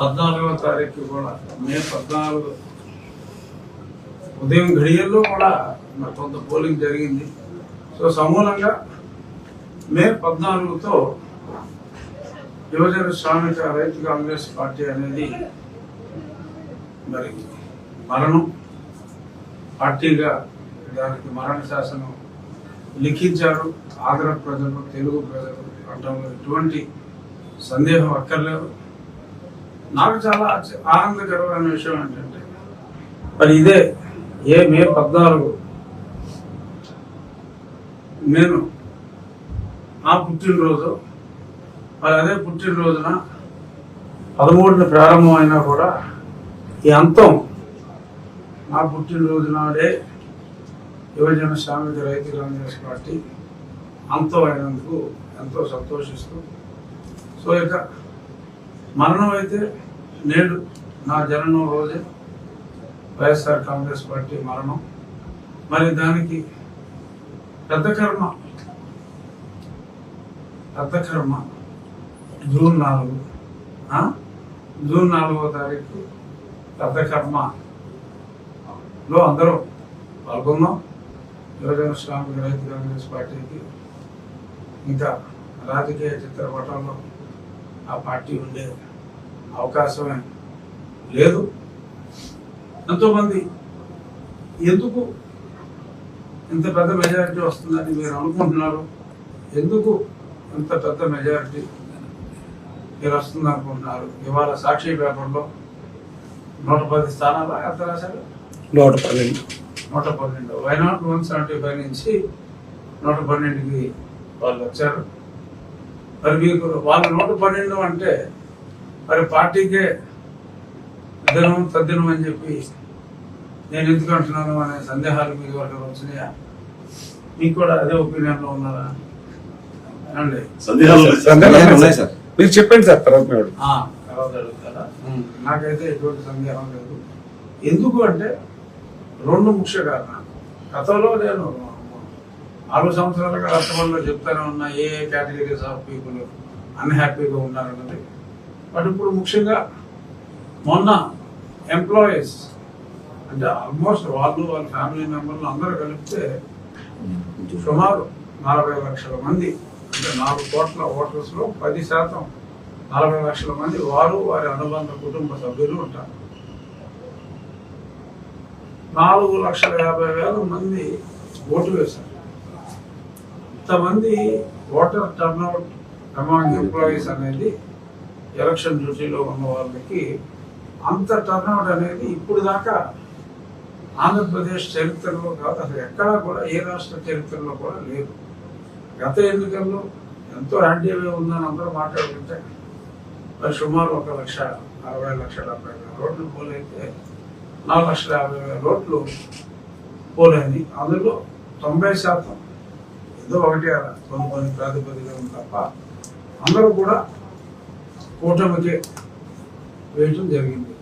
పద్నాలుగో తారీఖు కూడా మే పద్నాలుగు. ఉదయం ఘడియల్లో కూడా మరి కొంత పోలింగ్ జరిగింది. సో సమూలంగా మే పద్నాలుగుతో యువజన శ్రామిక రైతు కాంగ్రెస్ పార్టీ అనేది మరి మరణం. పార్టీగా దానికి మరణ శాసనం లిఖించారు. ఆంధ్ర ప్రజలు తెలుగు ప్రజలు అనడంలో ఎటువంటి సందేహం అక్కర్లేదు. నాకు చాలా ఆనందకరమైన విషయం ఏంటంటే మరి ఇదే ఏ మే పద్నాలుగు నేను నా పుట్టినరోజు మరి అదే పుట్టినరోజున పదమూడున ప్రారంభం అయినా కూడా ఈ అంతం నా పుట్టినరోజు నాడే యువజన శ్రామిక రైతు కాంగ్రెస్ పార్టీ అంతం అయినందుకు ఎంతో సంతోషిస్తూ సో ఇక మరణం అయితే నేడు నా జననం రోజే వైఎస్ఆర్ కాంగ్రెస్ పార్టీ మరణం. మరి దానికి పెద్ద కర్మ పెద్ద కర్మ జూన్ నాలుగు జూన్ నాలుగో తారీఖు పెద్ద కర్మలో అందరూ పాల్గొన్నాం యువజన శ్రామిక రైతు కాంగ్రెస్ పార్టీకి ఇంకా రాజకీయ చిత్రపటంలో ఆ పార్టీ ఉండేది. అవకాశమే లేదు. ఎంతోమంది ఎందుకు ఇంత పెద్ద మెజారిటీ వస్తుందని మీరు అనుకుంటున్నారు? ఎందుకు ఇంత పెద్ద మెజారిటీ మీరు వస్తుంది అనుకుంటున్నారు? ఇవాళ సాక్షి పేపర్లో నూట పది స్థానాలు ఎంత రాశారు. నూట పన్నెండు. నూట పన్నెండు. వైనాట్ వన్ సెవెంటీ ఫైవ్ నుంచి నూట పన్నెండుకి వాళ్ళు వచ్చారు. మరి మీకు వాళ్ళు నూట పన్నెండు అంటే మరి పార్టీకే దినం తద్దినం అని చెప్పి నేను ఎందుకు అంటున్నాను అనే సందేహాలు మీకు ఎవరికైనా వచ్చినాయా? మీకు కూడా అదే ఒపీనియన్లో ఉన్నారా? అండి సందేహాలు సందేహాలు ఉన్నాయి సార్. మీరు చెప్పండి సార్ తర్వాత తర్వాత అడుగుతారా? నాకైతే ఎటువంటి సందేహం లేదు. ఎందుకు అంటే రెండు ముఖ్య కారణాలు. గతంలో నేను నాలుగు సంవత్సరాలుగా రాష్ట్రంలో చెప్తానే ఉన్నా ఏ ఏ కేటగిరీస్ ఆఫ్ పీపుల్ అన్హ్యాపీగా ఉన్నారన్నది బట్ ఇప్పుడు ముఖ్యంగా మొన్న ఎంప్లాయీస్ అంటే ఆల్మోస్ట్ వాళ్ళు వాళ్ళ ఫ్యామిలీ మెంబర్లు అందరూ కలిపితే సుమారు నలభై లక్షల మంది అంటే నాలుగు కోట్ల ఓటర్స్లో పది శాతం నలభై లక్షల మంది వారు వారి అనుబంధ కుటుంబ సభ్యులు ఉంటారు. నాలుగు లక్షల యాభై వేల మంది ఓటు వేశారు. ఇంతమంది ఓటర్ టర్న్అవుట్ అమాంగ్ ఎంప్లాయీస్ అనేది ఎలక్షన్ డ్యూటీలో ఉన్న వాళ్ళకి అంత టర్నౌట్ అనేది ఇప్పుడు దాకా ఆంధ్రప్రదేశ్ చరిత్రలో కాదు అసలు ఎక్కడా కూడా ఏ రాష్ట్ర చరిత్రలో కూడా లేదు. గత ఎన్నికల్లో ఎంతో యాంటీవే ఉందని అందరూ మాట్లాడుకుంటే మరి సుమారు ఒక లక్ష అరవై లక్షల డెబ్బై వేల రోడ్లు పోలైతే నాలుగు లక్షల యాభై వేల రోడ్లు పోలేని అందులో తొంభై శాతం ఏదో ఒకటి కొన్ని కొన్ని ప్రాతిపదికన ఉంది తప్ప అందరూ కూడా కూటమికి వేయటం జరిగింది.